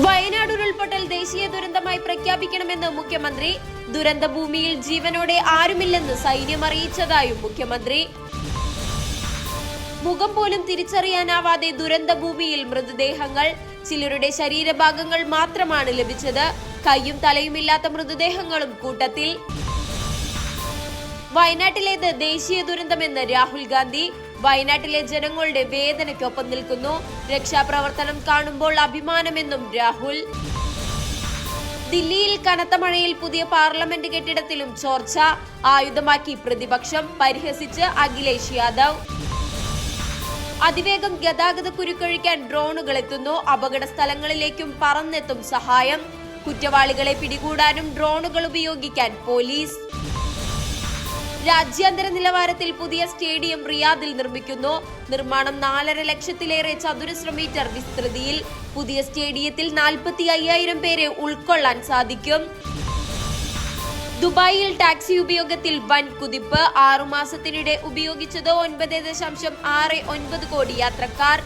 വയനാട് ഉരുൾപൊട്ടൽ ദേശീയ ദുരന്തമായി പ്രഖ്യാപിക്കണമെന്ന് മുഖ്യമന്ത്രി. ദുരന്തഭൂമിയിൽ ജീവനോടെ ആരുമില്ലെന്ന് സൈന്യം അറിയിച്ചതായും മുഖ്യമന്ത്രി. മുഖം പോലും തിരിച്ചറിയാനാവാതെ ദുരന്തഭൂമിയിൽ മൃതദേഹങ്ങൾ. ചിലരുടെ ശരീരഭാഗങ്ങൾ മാത്രമാണ് ലഭിച്ചത്. കൈയും തലയുമില്ലാത്ത മൃതദേഹങ്ങളും കൂട്ടത്തിൽ. വയനാട്ടിലേത് ദേശീയ ദുരന്തമെന്ന് രാഹുൽ ഗാന്ധി. വയനാട്ടിലെ ജനങ്ങളുടെ വേദനയ്ക്കൊപ്പം നിൽക്കുന്നു. രക്ഷാപ്രവർത്തനം കാണുമ്പോൾ അഭിമാനമെന്നും രാഹുൽ. ദില്ലിയിൽ കനത്ത മഴയിൽ പുതിയ പാർലമെന്റ് കെട്ടിടത്തിലും ചോർച്ച. ആയുധമാക്കി പ്രതിപക്ഷം പരിഹസിച്ച് അഖിലേഷ് യാദവ്. അതിവേഗം ഗതാഗത കുരുക്കൊഴിക്കാൻ ഡ്രോണുകൾ എത്തുന്നു. അപകട സ്ഥലങ്ങളിലേക്കും പറന്നെത്തും സഹായം. കുറ്റവാളികളെ പിടികൂടാനും ഡ്രോണുകൾ ഉപയോഗിക്കാൻ പോലീസ്. രാജ്യാന്തര നിലവാരത്തിൽ പുതിയ സ്റ്റേഡിയം റിയാദിൽ നിർമ്മിക്കുന്നു. നിർമ്മാണം നാലര ലക്ഷത്തിലേറെ ചതുരശ്ര മീറ്റർ വിസ്തൃതിയിൽ പുതിയ സ്റ്റേഡിയത്തിൽ നാൽപ്പത്തി അയ്യായിരം പേരെ ഉൾക്കൊള്ളാൻ സാധിക്കും. ദുബായിൽ ടാക്സി ഉപയോഗത്തിൽ വൻ കുതിപ്പ്. ആറുമാസത്തിനിടെ ഉപയോഗിച്ചത് ഒൻപത് ദശാംശം ആറ് ഒൻപത് കോടി യാത്രക്കാർ.